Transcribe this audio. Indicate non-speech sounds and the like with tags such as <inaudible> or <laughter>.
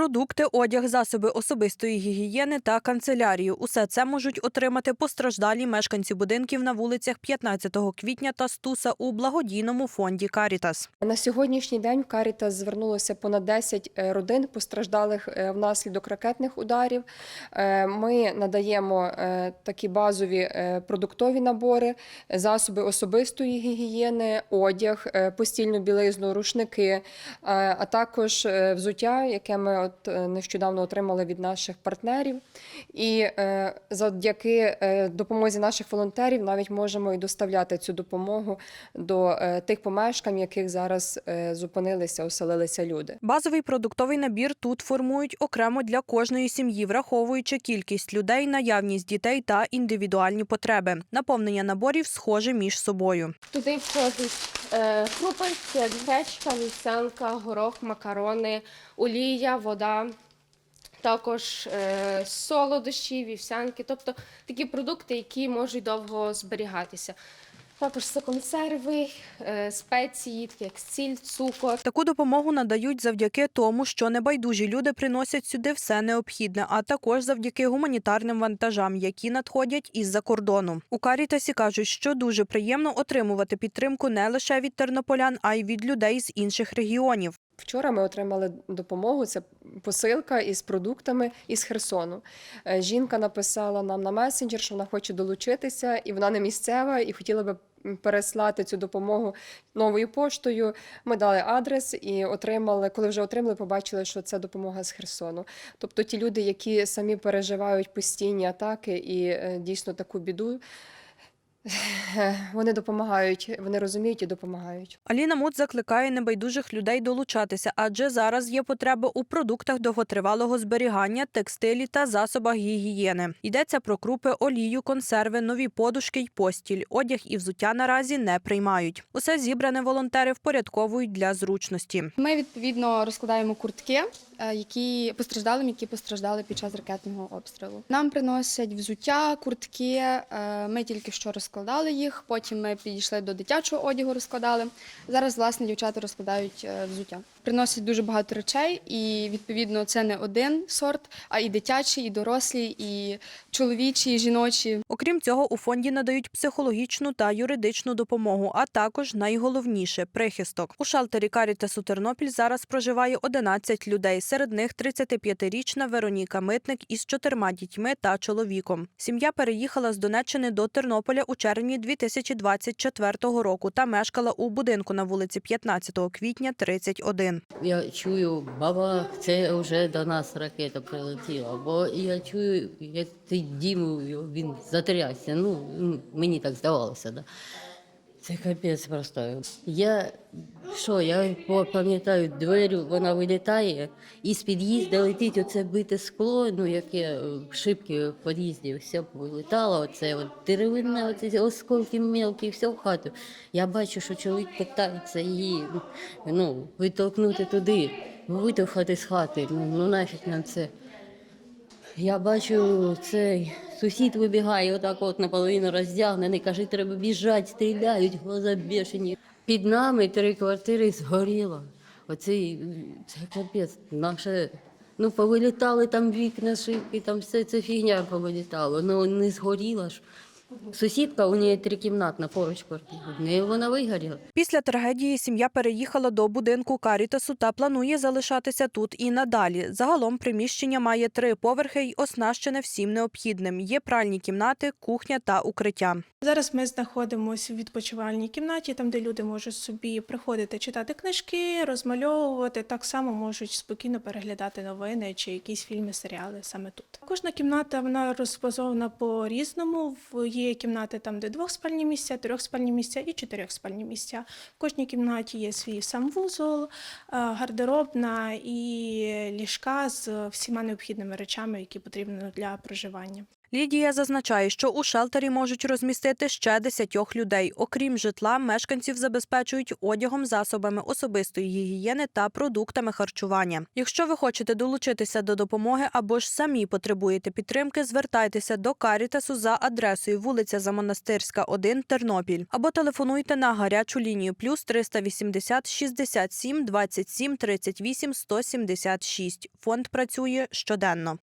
Продукти, одяг, засоби особистої гігієни та канцелярію. Усе це можуть отримати постраждалі мешканці будинків на вулицях 15 квітня та Стуса у благодійному фонді Карітас. На сьогоднішній день в Карітас звернулося понад 10 е, родин постраждалих е, внаслідок ракетних ударів. Е, Ми надаємо такі базові продуктові набори, засоби особистої гігієни, одяг, постільну білизну, рушники, а також взуття, яке ми от е, нещодавно отримали від наших партнерів. І е, завдяки е, допомозі наших волонтерів навіть можемо і доставляти цю допомогу до е, тих помешкань, в яких зараз е, зупинилися, оселилися люди. Базовий продуктовий набір тут формують окремо для кожної сім'ї, враховуючи кількість людей, наявність дітей та індивідуальні потреби. Наповнення наборів схоже між собою. Туди входить крупи, гречка, вівсянка, горох, макарони, олія, вода. Також е, солодощі, вівсянки, тобто такі продукти, які можуть довго зберігатися. Також це консерви, е, спеції, такі як сіль, цукор. Таку допомогу надають завдяки тому, що небайдужі люди приносять сюди все необхідне, а також завдяки гуманітарним вантажам, які надходять із-за кордону. У Карітасі кажуть, що дуже приємно отримувати підтримку не лише від тернополян, а й від людей з інших регіонів. Вчора ми отримали допомогу. Це посилка із продуктами із Херсону. Е, Жінка написала нам на месенджер, що вона хоче долучитися, і вона не місцева, і хотіла би переслати цю допомогу новою поштою. Ми дали адрес і отримали. Коли вже отримали, побачили, що це допомога з Херсону. Тобто ті люди, які самі переживають постійні атаки і е, дійсно таку біду. <laughs> Вони допомагають, вони розуміють і допомагають. Аліна Мут закликає небайдужих людей долучатися, адже зараз є потреба у продуктах довготривалого зберігання, текстилі та засобах гігієни. Йдеться про крупи, олію, консерви, нові подушки й постіль. Одяг і взуття наразі не приймають. Усе зібране волонтери впорядковують для зручності. Ми відповідно розкладаємо куртки, е, які постраждалим, які постраждали під час ракетного обстрілу. Нам приносять взуття, куртки. е, Ми тільки що розкладали їх. Потім ми підійшли до дитячого одягу, розкладали. Зараз власне дівчата розкладають е, взуття. Приносять дуже багато речей, і відповідно це не один сорт, а і дитячі, і дорослі, і чоловічі, і жіночі. Окрім цього, у фонді надають психологічну та юридичну допомогу, а також найголовніше прихисток. У шалтері Карітасу Тернопіль зараз проживає 11 людей. Серед них 35-річна Вероніка Митник із чотирма дітьми та чоловіком. Сім'я переїхала з Донеччини до Тернополя у червні 2024 року та мешкала у будинку на вулиці 15 квітня 31. Я чую, баба, це вже до нас ракета прилетіла. Бо я чую, як ти дім він затрясся. Ну, мені так здавалося. Да. Це капець просто. Я що, я пам'ятаю двері, вона вилітає, і з під'їзду летить оце бите скло, ну яке шибки в під'їзді, все вилітало, оце от деревина, оці осколки мелкі, все в хату. Я бачу, що чоловік питається її ну, витолкнути туди, витовхати з хати. Ну, ну нафіг нам це. Я бачу, цей сусід вибігає, отак от наполовину роздягнений, каже, треба біжати, стріляють, глаза бешені. Під нами три квартири згоріло. Оцей це капець. Наше, ну, повилітали там вікна, шибки, там все це фігня повилітало. Ну не згоріла ж. Сусідка, у неї трикімнатна поруч квартира. В неї вона вигоріла. Після трагедії сім'я переїхала до будинку Карітасу та планує залишатися тут і надалі. Загалом приміщення має три поверхи й оснащене всім необхідним. Є пральні кімнати, кухня та укриття. Зараз ми знаходимося в відпочивальній кімнаті, там де люди можуть собі приходити читати книжки, розмальовувати. Так само можуть спокійно переглядати новини чи якісь фільми, серіали саме тут. Кожна кімната вона розбазована по різному. Є кімнати там, де двохспальні місця, трьохспальні місця і чотирьохспальні місця. В кожній кімнаті є свій санвузол, е, гардеробна і ліжка з всіма необхідними речами, які потрібні для проживання. Лідія зазначає, що у шелтері можуть розмістити ще десятьох людей. Окрім житла, мешканців забезпечують одягом, засобами особистої гігієни та продуктами харчування. Якщо ви хочете долучитися до допомоги або ж самі потребуєте підтримки, звертайтеся до Карітасу за адресою вулиця Замонастирська, 1, Тернопіль, або телефонуйте на гарячу лінію плюс 380 67 27 38 176. Фонд працює щоденно.